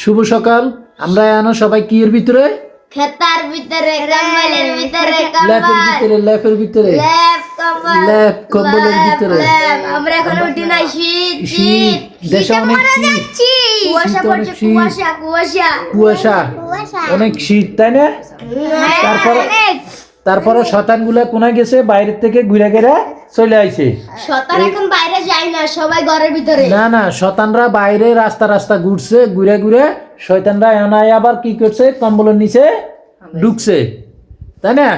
শুভ সকাল। আমরা এনো সবাই কি এর ভিতরে? খেতার ভিতরে কম্বলের ভিতরে ল্যাপের ভিতরে ল্যাপের ভিতরে। ল্যাপ কম্বল। ল্যাপ কম্বলের ভিতরে। আমরা এখন উঠি শীত শীত। দেশে অনেক শীত। কুয়াশা পড়ছে। কুয়াশা কুয়াশা। কুয়াশা। অনেক শীত তাই না? হ্যাঁ, তারপরে। তারপরে শতানগুলা কোনায় গেছে? বাইরের থেকে ঘুরে ঘেরা চলে আইছে। শতান এখন বাইরে যায় না সবাই ঘরের ভিতরে। না না শতানরা বাইরে রাস্তা রাস্তা ঘুরছে ঘুরে ঘুরে। শয়তানরা এনায় আবার কি করছে? কম্বলের নিচে ঢুকছে। তাই না?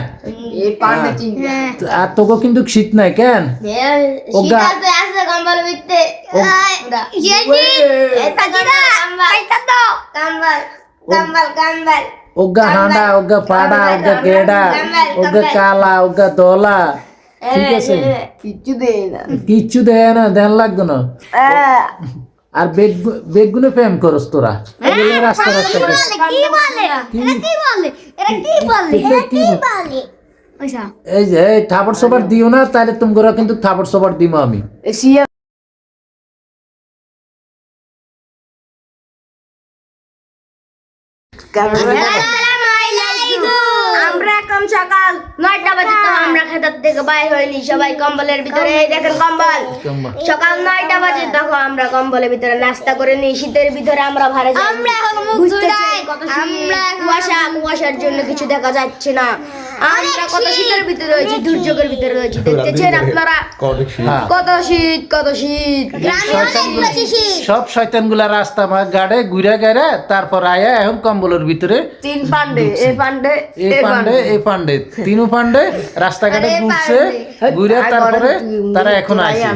হ্যাঁ। আর তোকে কিন্তু শীত নাই কেন? ওগা হাঁডা ওগা পাড়া ওগা গেডা ওগা কালা ওগা দলা। ঠিক আছে। কিচ্ছু দেয় না। কিচ্ছু দেয় না দেন লাগতো না। আর বেগ বেগুনে প্রেম করস তোরা। এগুলো রাস্তা রাস্তা কি বলে? কি বলে? এটা কি বলে? এটা কি বলে? বলে আচ্ছা এই যে এই থাপড় সবার দিও না তাহলে তোমরা কিন্তু থাপড় সবার দিব আমি। এখন সকাল। নয়টা বাজে তো আমরা খেতার থেকে বাইর হইনি সবাই কম্বলের ভিতরে। এই দেখেন কম্বল। সকাল নয়টা বাজে তখন আমরা কম্বলের ভিতরে নাস্তা করে নিই। শীতের ভিতরে আমরা ভারে আমরা এখন আমরা কুয়াশা কুয়াশার জন্য কিছু দেখা যাচ্ছে না। আমরা কত শীতের ভিতরে রয়েছি দুর্যোগের ভিতরে রয়েছি দেখতেছেন আপনারা। হ্যাঁ। কত শীত কত শীত। সব শয়তানগুলা রাস্তা মা গাড়ে ঘুরে গেড়ে তারপর আয়া এখন কম্বলের ভিতরে। তিন পান্ডে এ পান্ডে এই পান্ডে এই পান্ডে তিনু পান্ডে রাস্তাঘাটে ঘুরছে ঘুরে তারপরে তারা এখন আসে।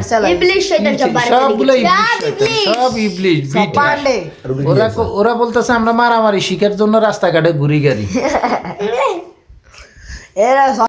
সবগুলো ইবলিশ সব ইবলিশ। ওরা ওরা বলতেছে আমরা মারামারি শিখার জন্য রাস্তাঘাটে ঘুরি গাড়ি। Era só